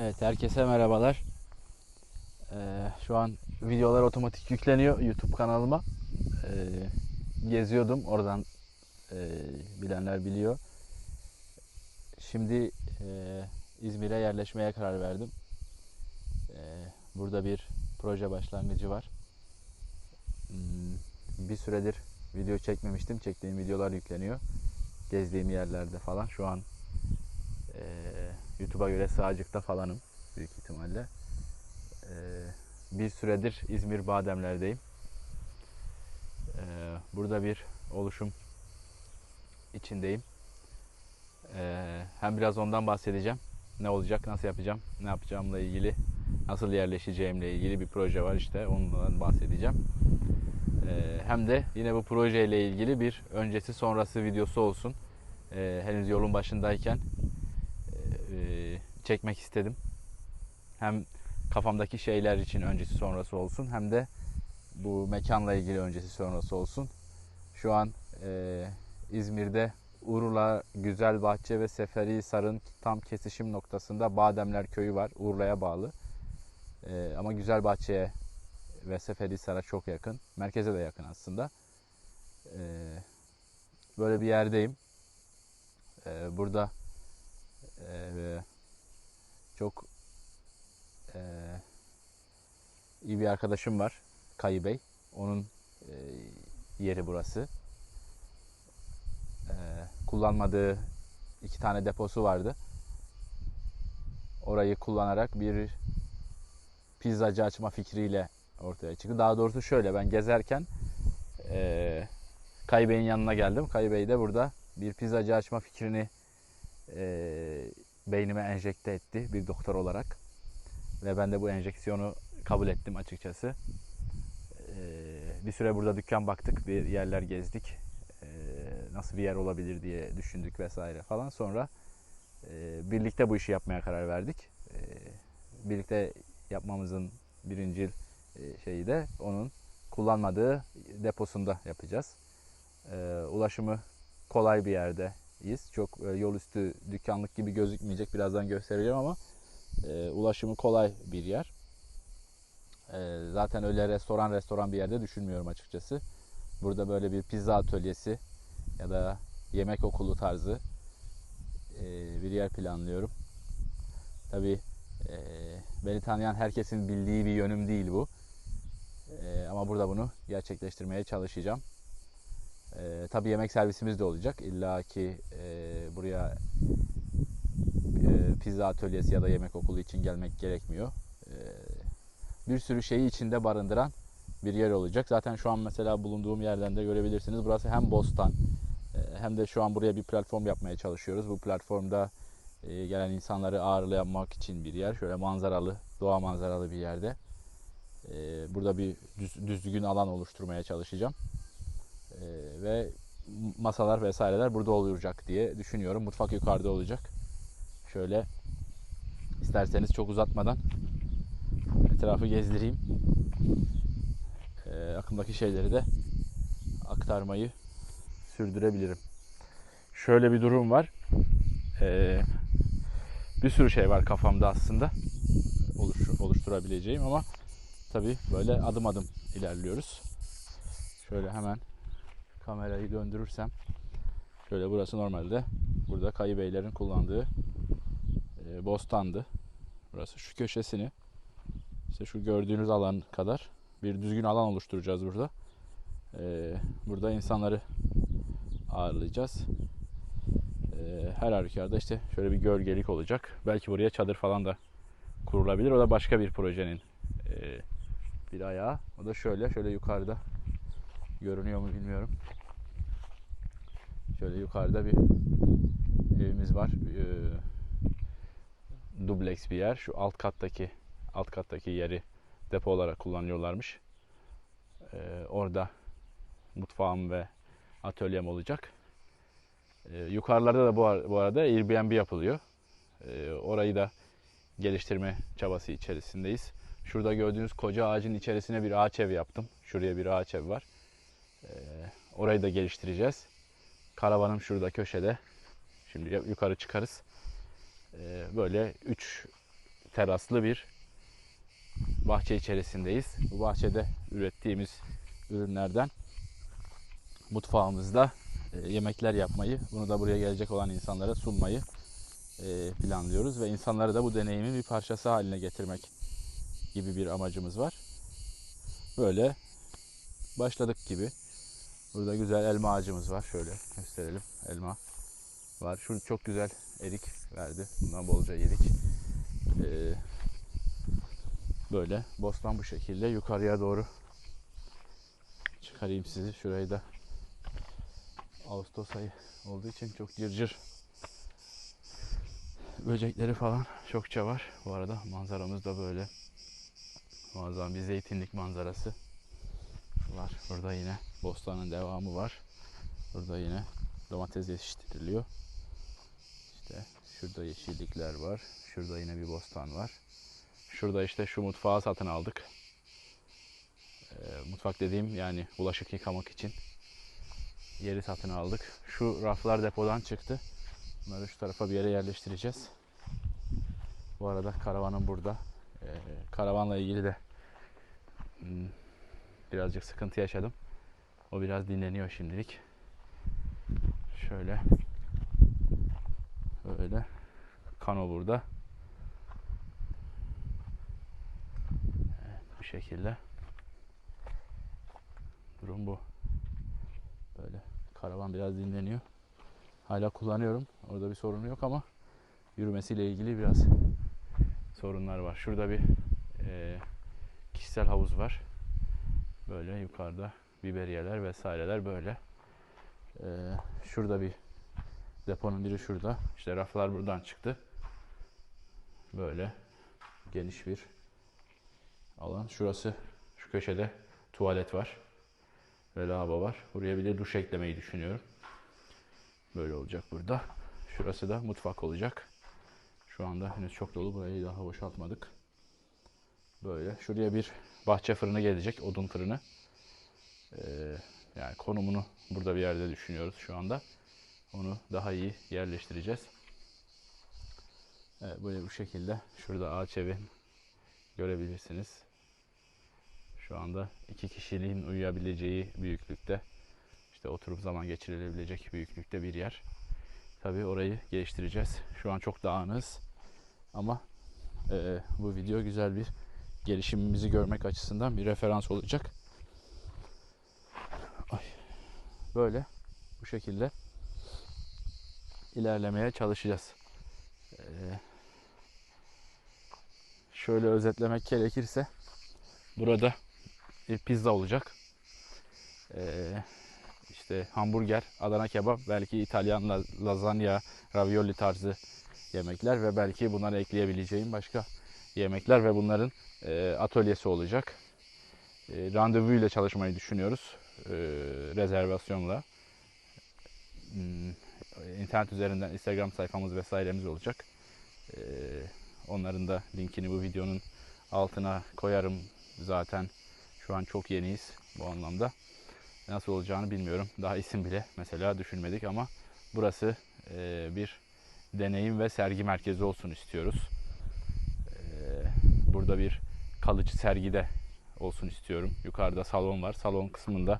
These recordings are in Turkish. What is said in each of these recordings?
Evet herkese merhabalar. Ee, şu an videolar otomatik yükleniyor YouTube kanalıma. Ee, geziyordum oradan e, bilenler biliyor. Şimdi e, İzmir'e yerleşmeye karar verdim. Ee, burada bir proje başlangıcı var. Hmm, bir süredir video çekmemiştim. Çektiğim videolar yükleniyor. Gezdiğim yerlerde falan. Şu an e, YouTube'a göre sağcıkta falanım büyük ihtimalle. Ee, bir süredir İzmir Bademler'deyim. Ee, burada bir oluşum içindeyim. Ee, hem biraz ondan bahsedeceğim. Ne olacak, nasıl yapacağım, ne yapacağımla ilgili, nasıl yerleşeceğimle ilgili bir proje var işte ondan bahsedeceğim. Ee, hem de yine bu projeyle ilgili bir öncesi sonrası videosu olsun. Ee, henüz yolun başındayken çekmek istedim. Hem kafamdaki şeyler için öncesi sonrası olsun hem de bu mekanla ilgili öncesi sonrası olsun. Şu an e, İzmir'de Urla, Güzelbahçe ve Seferihisar'ın tam kesişim noktasında Bademler Köyü var. Urla'ya bağlı. E, ama Güzelbahçe'ye ve Seferihisar'a çok yakın. Merkeze de yakın aslında. E, böyle bir yerdeyim. E, burada ee, çok e, iyi bir arkadaşım var. Kayı Bey. Onun e, yeri burası. E, kullanmadığı iki tane deposu vardı. Orayı kullanarak bir pizzacı açma fikriyle ortaya çıktı. Daha doğrusu şöyle ben gezerken e, Kayı Bey'in yanına geldim. Kayı Bey de burada bir pizzacı açma fikrini e, beynime enjekte etti bir doktor olarak. Ve ben de bu enjeksiyonu kabul ettim açıkçası. E, bir süre burada dükkan baktık, bir yerler gezdik. E, nasıl bir yer olabilir diye düşündük vesaire falan. Sonra e, birlikte bu işi yapmaya karar verdik. E, birlikte yapmamızın birinci e, şeyi de onun kullanmadığı deposunda yapacağız. Ulaşımı kolay bir yerde iz. Çok e, yol üstü dükkanlık gibi gözükmeyecek. Birazdan göstereceğim ama e, ulaşımı kolay bir yer. E, zaten öyle restoran restoran bir yerde düşünmüyorum açıkçası. Burada böyle bir pizza atölyesi ya da yemek okulu tarzı e, bir yer planlıyorum. Tabi e, beni tanıyan herkesin bildiği bir yönüm değil bu. E, ama burada bunu gerçekleştirmeye çalışacağım. E, tabii yemek servisimiz de olacak. İlla ki e, buraya e, pizza atölyesi ya da yemek okulu için gelmek gerekmiyor. E, bir sürü şeyi içinde barındıran bir yer olacak. Zaten şu an mesela bulunduğum yerden de görebilirsiniz. Burası hem bostan e, hem de şu an buraya bir platform yapmaya çalışıyoruz. Bu platformda e, gelen insanları ağırlamak için bir yer. Şöyle manzaralı, doğa manzaralı bir yerde. E, burada bir düz, düzgün alan oluşturmaya çalışacağım. Ee, ve masalar vesaireler burada olacak diye düşünüyorum. Mutfak yukarıda olacak. Şöyle isterseniz çok uzatmadan etrafı gezdireyim. Ee, aklımdaki şeyleri de aktarmayı sürdürebilirim. Şöyle bir durum var. Ee, bir sürü şey var kafamda aslında oluş, oluşturabileceğim ama tabi böyle adım adım ilerliyoruz. Şöyle hemen kamerayı döndürürsem şöyle burası normalde burada Kayı Beylerin kullandığı e, bostandı. Burası şu köşesini işte şu gördüğünüz alan kadar bir düzgün alan oluşturacağız burada. E, burada insanları ağırlayacağız. E, her halükarda işte şöyle bir gölgelik olacak. Belki buraya çadır falan da kurulabilir. O da başka bir projenin e, bir ayağı. O da şöyle, şöyle yukarıda görünüyor mu bilmiyorum. Şöyle yukarıda bir evimiz var. Ee, dubleks bir yer. Şu alt kattaki alt kattaki yeri depo olarak kullanıyorlarmış. Ee, orada mutfağım ve atölyem olacak. Ee, yukarılarda da bu, ar- bu arada Airbnb yapılıyor. Ee, orayı da geliştirme çabası içerisindeyiz. Şurada gördüğünüz koca ağacın içerisine bir ağaç ev yaptım. Şuraya bir ağaç ev var. Ee, orayı da geliştireceğiz. Karavanım şurada köşede. Şimdi yukarı çıkarız. Ee, böyle 3 teraslı bir bahçe içerisindeyiz. Bu bahçede ürettiğimiz ürünlerden mutfağımızda e, yemekler yapmayı, bunu da buraya gelecek olan insanlara sunmayı e, planlıyoruz ve insanları da bu deneyimin bir parçası haline getirmek gibi bir amacımız var. Böyle başladık gibi. Burada güzel elma ağacımız var. Şöyle gösterelim. Elma var. Şu çok güzel erik verdi. Bundan bolca yedik. Ee, böyle bostan bu şekilde yukarıya doğru çıkarayım sizi. Şurayı da Ağustos ayı olduğu için çok cırcır böcekleri falan çokça var. Bu arada manzaramız da böyle muazzam bir zeytinlik manzarası var. Burada yine bostanın devamı var. Burada yine domates yetiştiriliyor. İşte şurada yeşillikler var. Şurada yine bir bostan var. Şurada işte şu mutfağı satın aldık. Ee, mutfak dediğim yani bulaşık yıkamak için yeri satın aldık. Şu raflar depodan çıktı. Bunları şu tarafa bir yere yerleştireceğiz. Bu arada karavanım burada. Ee, karavanla ilgili de hmm, birazcık sıkıntı yaşadım. O biraz dinleniyor şimdilik. Şöyle böyle kano burada. Evet, bu şekilde. Durum bu. Böyle karavan biraz dinleniyor. Hala kullanıyorum. Orada bir sorun yok ama yürümesiyle ilgili biraz sorunlar var. Şurada bir e, kişisel havuz var. Böyle yukarıda biberiyeler vesaireler böyle. Ee, şurada bir deponun biri şurada. İşte raflar buradan çıktı. Böyle geniş bir alan. Şurası şu köşede tuvalet var. Ve lavabo var. Buraya bir de duş eklemeyi düşünüyorum. Böyle olacak burada. Şurası da mutfak olacak. Şu anda henüz çok dolu. Burayı daha boşaltmadık. Böyle. Şuraya bir bahçe fırını gelecek. Odun fırını. Ee, yani konumunu burada bir yerde düşünüyoruz şu anda. Onu daha iyi yerleştireceğiz. Evet, böyle bu şekilde. Şurada ağaç evi görebilirsiniz. Şu anda iki kişiliğin uyuyabileceği büyüklükte. İşte oturup zaman geçirilebilecek büyüklükte bir yer. Tabii orayı geliştireceğiz. Şu an çok dağınız. Ama e, bu video güzel bir gelişimimizi görmek açısından bir referans olacak. Ay. Böyle bu şekilde ilerlemeye çalışacağız. Ee, şöyle özetlemek gerekirse burada bir pizza olacak. Ee, işte hamburger, Adana kebap, belki İtalyan la- lazanya, ravioli tarzı yemekler ve belki bunlara ekleyebileceğim başka yemekler ve bunların e, atölyesi olacak. E, randevu ile çalışmayı düşünüyoruz. E, rezervasyonla. Hmm, internet üzerinden Instagram sayfamız vesairemiz olacak. E, onların da linkini bu videonun altına koyarım. Zaten şu an çok yeniyiz bu anlamda. Nasıl olacağını bilmiyorum. Daha isim bile mesela düşünmedik ama burası e, bir deneyim ve sergi merkezi olsun istiyoruz. Burada bir kalıcı sergide olsun istiyorum. Yukarıda salon var. Salon kısmında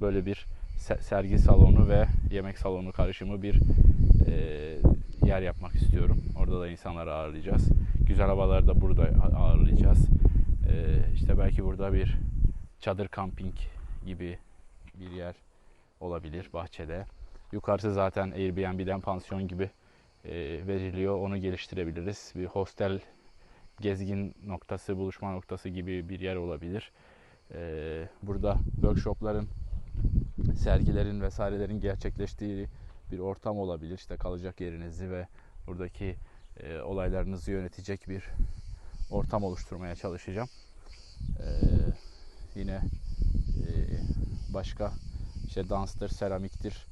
böyle bir se- sergi salonu ve yemek salonu karışımı bir e, yer yapmak istiyorum. Orada da insanları ağırlayacağız. Güzel havaları da burada ağırlayacağız. E, işte belki burada bir çadır kamping gibi bir yer olabilir bahçede. Yukarısı zaten Airbnb'den pansiyon gibi e, veriliyor. Onu geliştirebiliriz. Bir hostel gezgin noktası, buluşma noktası gibi bir yer olabilir. Ee, burada workshopların, sergilerin vesairelerin gerçekleştiği bir ortam olabilir. İşte kalacak yerinizi ve buradaki e, olaylarınızı yönetecek bir ortam oluşturmaya çalışacağım. Ee, yine e, başka işte danstır, seramiktir,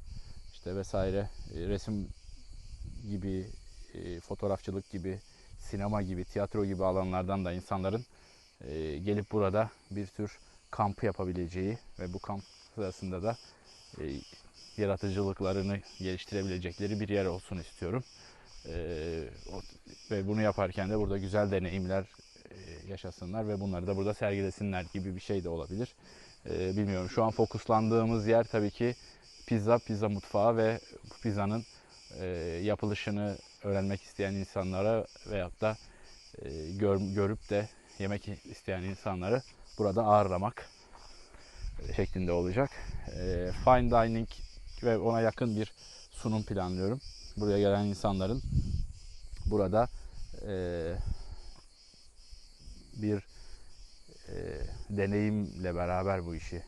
işte vesaire e, resim gibi, fotoğrafçılık gibi sinema gibi, tiyatro gibi alanlardan da insanların e, gelip burada bir tür kampı yapabileceği ve bu kamp sırasında da e, yaratıcılıklarını geliştirebilecekleri bir yer olsun istiyorum. E, o, ve bunu yaparken de burada güzel deneyimler e, yaşasınlar ve bunları da burada sergilesinler gibi bir şey de olabilir. E, bilmiyorum. Şu an fokuslandığımız yer tabii ki pizza, pizza mutfağı ve pizzanın e, yapılışını öğrenmek isteyen insanlara veyahut da e, gör, görüp de yemek isteyen insanları burada ağırlamak şeklinde olacak. E, fine dining ve ona yakın bir sunum planlıyorum. Buraya gelen insanların burada e, bir e, deneyimle beraber bu işi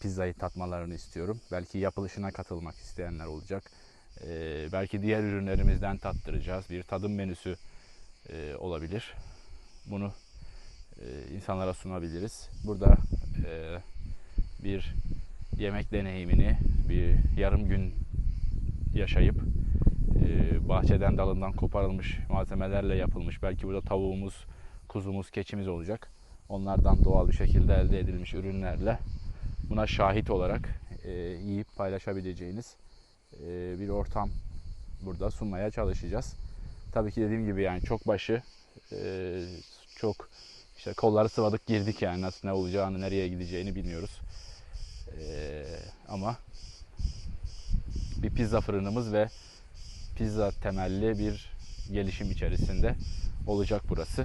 pizzayı tatmalarını istiyorum. Belki yapılışına katılmak isteyenler olacak. E, belki diğer ürünlerimizden tattıracağız. Bir tadım menüsü e, olabilir. Bunu e, insanlara sunabiliriz. Burada e, bir yemek deneyimini bir yarım gün yaşayıp e, bahçeden dalından koparılmış malzemelerle yapılmış belki burada tavuğumuz, kuzumuz, keçimiz olacak. Onlardan doğal bir şekilde elde edilmiş ürünlerle buna şahit olarak e, yiyip paylaşabileceğiniz e, bir ortam burada sunmaya çalışacağız. Tabii ki dediğim gibi yani çok başı e, çok işte kolları sıvadık girdik yani nasıl ne olacağını nereye gideceğini bilmiyoruz. E, ama bir pizza fırınımız ve pizza temelli bir gelişim içerisinde olacak burası.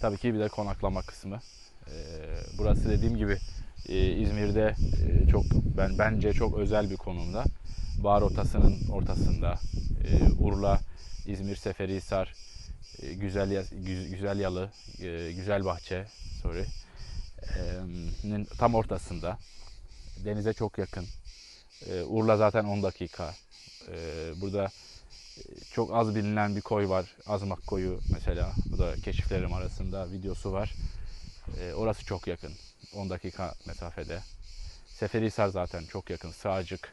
Tabii ki bir de konaklama kısmı. Ee, burası dediğim gibi e, İzmir'de e, çok ben bence çok özel bir konumda. Bağ rotasının ortasında e, Urla, İzmir, Seferihisar, e, Güzel Güzel Yalı, e, Güzel Bahçe, sorry, e, tam ortasında. Denize çok yakın. E, Urla zaten 10 dakika. E, burada e, çok az bilinen bir koy var. Azmak koyu mesela. Bu da keşiflerim arasında videosu var. E, orası çok yakın. 10 dakika mesafede. Seferihisar zaten çok yakın. Sığacık.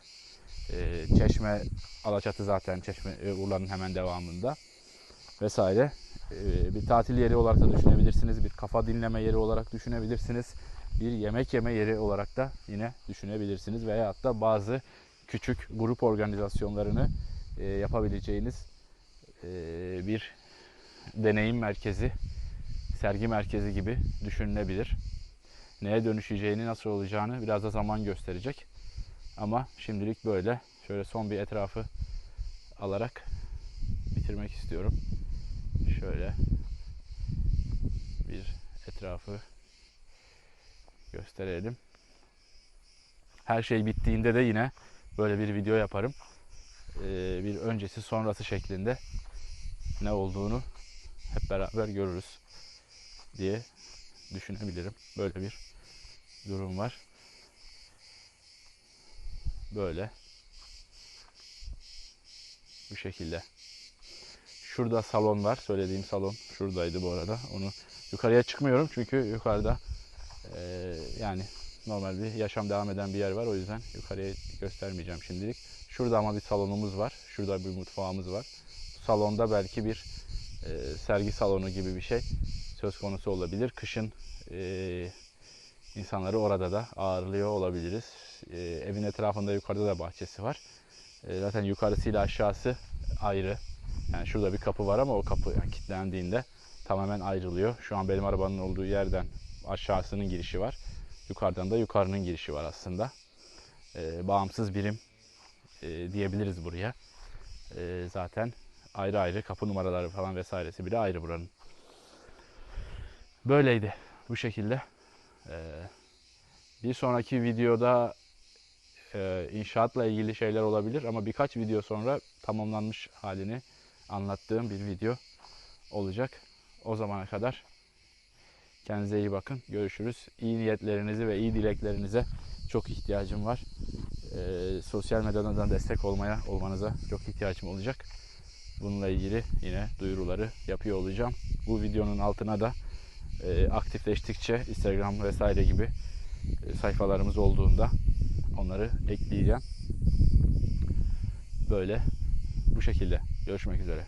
E, Çeşme, Alaçatı zaten Çeşme, e, Urla'nın hemen devamında. Vesaire. E, bir tatil yeri olarak da düşünebilirsiniz. Bir kafa dinleme yeri olarak düşünebilirsiniz. Bir yemek yeme yeri olarak da yine düşünebilirsiniz. Veya hatta bazı küçük grup organizasyonlarını e, yapabileceğiniz e, bir deneyim merkezi, sergi merkezi gibi düşünülebilir. Neye dönüşeceğini, nasıl olacağını biraz da zaman gösterecek. Ama şimdilik böyle. Şöyle son bir etrafı alarak bitirmek istiyorum. Şöyle bir etrafı gösterelim. Her şey bittiğinde de yine böyle bir video yaparım. Ee, bir öncesi sonrası şeklinde ne olduğunu hep beraber görürüz diye düşünebilirim. Böyle bir durum var. Böyle. Bu şekilde. Şurada salon var. Söylediğim salon şuradaydı bu arada. Onu yukarıya çıkmıyorum çünkü yukarıda eee, yani normal bir yaşam devam eden bir yer var. O yüzden yukarıya göstermeyeceğim şimdilik. Şurada ama bir salonumuz var. Şurada bir mutfağımız var. Salonda belki bir eee, sergi salonu gibi bir şey söz konusu olabilir. Kışın eee, insanları orada da ağırlıyor olabiliriz. Eee, evin etrafında yukarıda da bahçesi var. Eee, zaten yukarısıyla aşağısı ayrı. Yani şurada bir kapı var ama o kapı yani kilitlendiğinde tamamen ayrılıyor. Şu an benim arabanın olduğu yerden aşağısının girişi var. Yukarıdan da yukarının girişi var aslında. Ee, bağımsız birim e, diyebiliriz buraya. Ee, zaten ayrı ayrı kapı numaraları falan vesairesi bile ayrı buranın. Böyleydi bu şekilde. Ee, bir sonraki videoda e, inşaatla ilgili şeyler olabilir ama birkaç video sonra tamamlanmış halini anlattığım bir video olacak. O zamana kadar kendinize iyi bakın. Görüşürüz. İyi niyetlerinizi ve iyi dileklerinize çok ihtiyacım var. Ee, sosyal medyadan da destek olmaya olmanıza çok ihtiyacım olacak. Bununla ilgili yine duyuruları yapıyor olacağım. Bu videonun altına da e, aktifleştikçe Instagram vesaire gibi e, sayfalarımız olduğunda onları ekleyeceğim. Böyle bu şekilde. Görüşmek üzere.